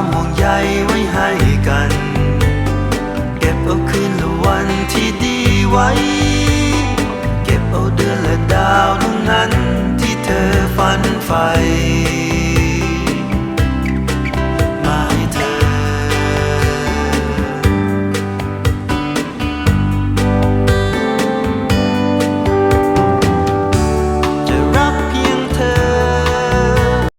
ความห่วงใยไว้ให้กัน เก็บเอาคืนและวันที่ดีไว้ เก็บเอาเดือนและดาวดวงนั้นที่เธอฝันใฝ่